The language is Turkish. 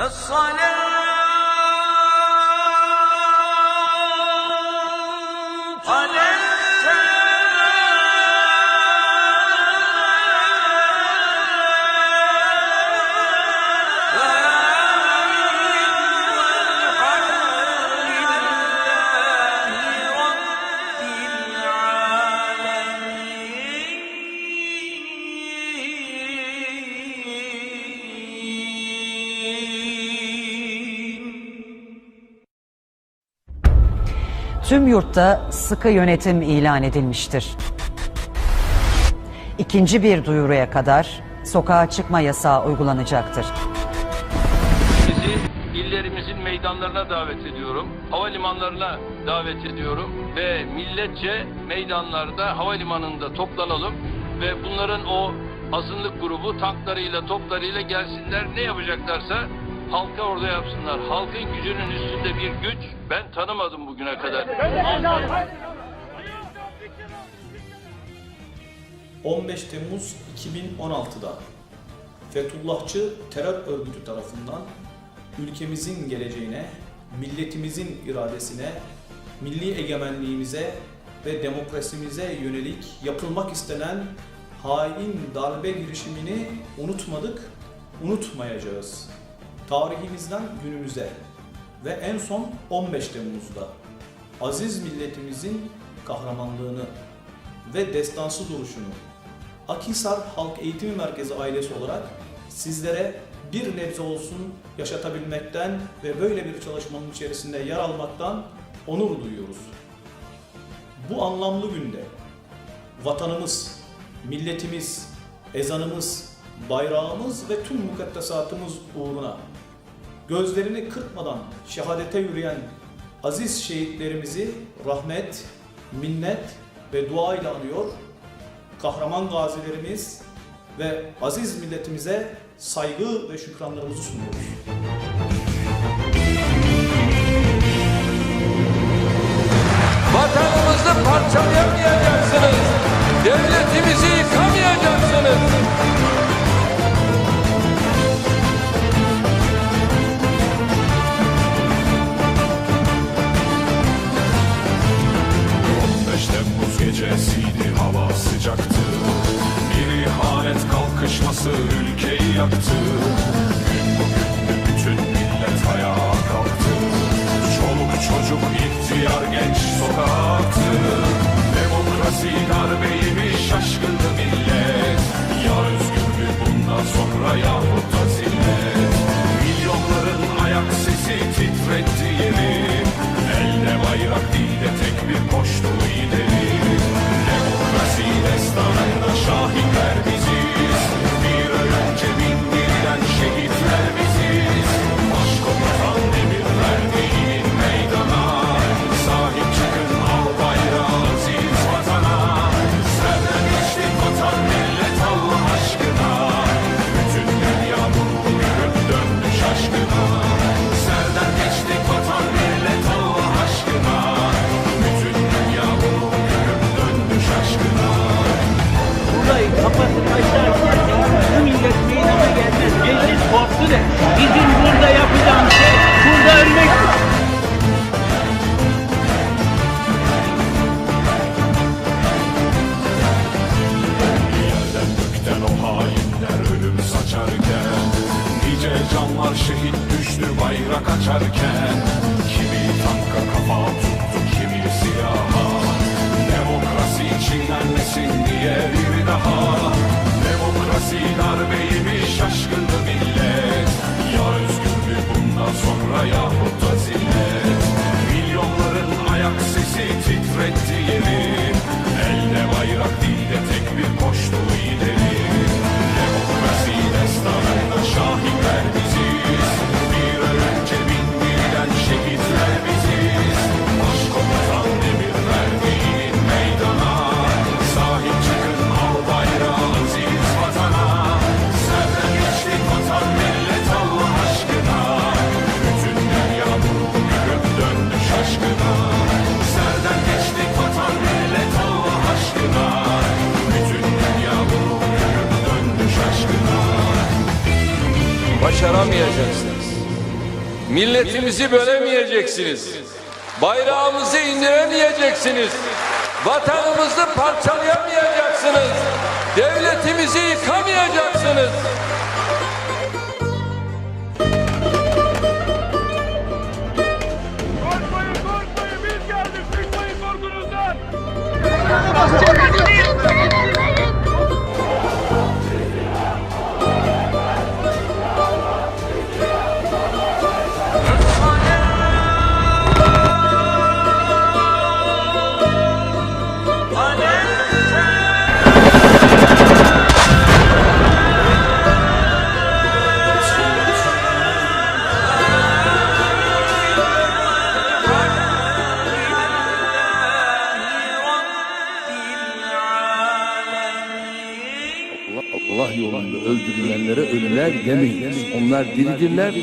الصلاة Tüm yurtta sıkı yönetim ilan edilmiştir. İkinci bir duyuruya kadar sokağa çıkma yasağı uygulanacaktır. Sizi illerimizin meydanlarına davet ediyorum. Havalimanlarına davet ediyorum. Ve milletçe meydanlarda, havalimanında toplanalım. Ve bunların o azınlık grubu tanklarıyla, toplarıyla gelsinler. Ne yapacaklarsa halka orada yapsınlar. Halkın gücünün üstünde bir güç ben tanımadım bugüne kadar. 15 Temmuz 2016'da Fethullahçı terör örgütü tarafından ülkemizin geleceğine, milletimizin iradesine, milli egemenliğimize ve demokrasimize yönelik yapılmak istenen hain darbe girişimini unutmadık, unutmayacağız. Tarihimizden günümüze ve en son 15 Temmuz'da aziz milletimizin kahramanlığını ve destansı duruşunu Akhisar Halk Eğitimi Merkezi ailesi olarak sizlere bir nebze olsun yaşatabilmekten ve böyle bir çalışmanın içerisinde yer almaktan onur duyuyoruz. Bu anlamlı günde vatanımız, milletimiz, ezanımız, bayrağımız ve tüm mukaddesatımız uğruna gözlerini kırpmadan şehadete yürüyen aziz şehitlerimizi rahmet, minnet ve dua ile anıyor. Kahraman gazilerimiz ve aziz milletimize saygı ve şükranlarımızı sunuyoruz. Kalkışması ülkeyi yaktı Gün bugündü bütün millet ayağa kalktı. Çoluk çocuk ihtiyar genç sokaktı. Demokrasi darbeyi şaşkındı millet. Ya özgürlük bundan sonra yahut da zillet. Milyonların ayak sesi titretti yeri. Elde bayrak bayrak açarken Kimi tanka kafa tuttu kimi silaha Demokrasi çiğnenmesin diye bir daha. Demokrasi darbeyi Başaramayacaksınız. Milletimizi bölemeyeceksiniz. Bayrağımızı indiremeyeceksiniz. Vatanımızı parçalayamayacaksınız. Devletimizi yıkamayacaksınız. Korkmayın korkmayın biz geldik çıkmayın korkunuzdan. Onlar diridirler.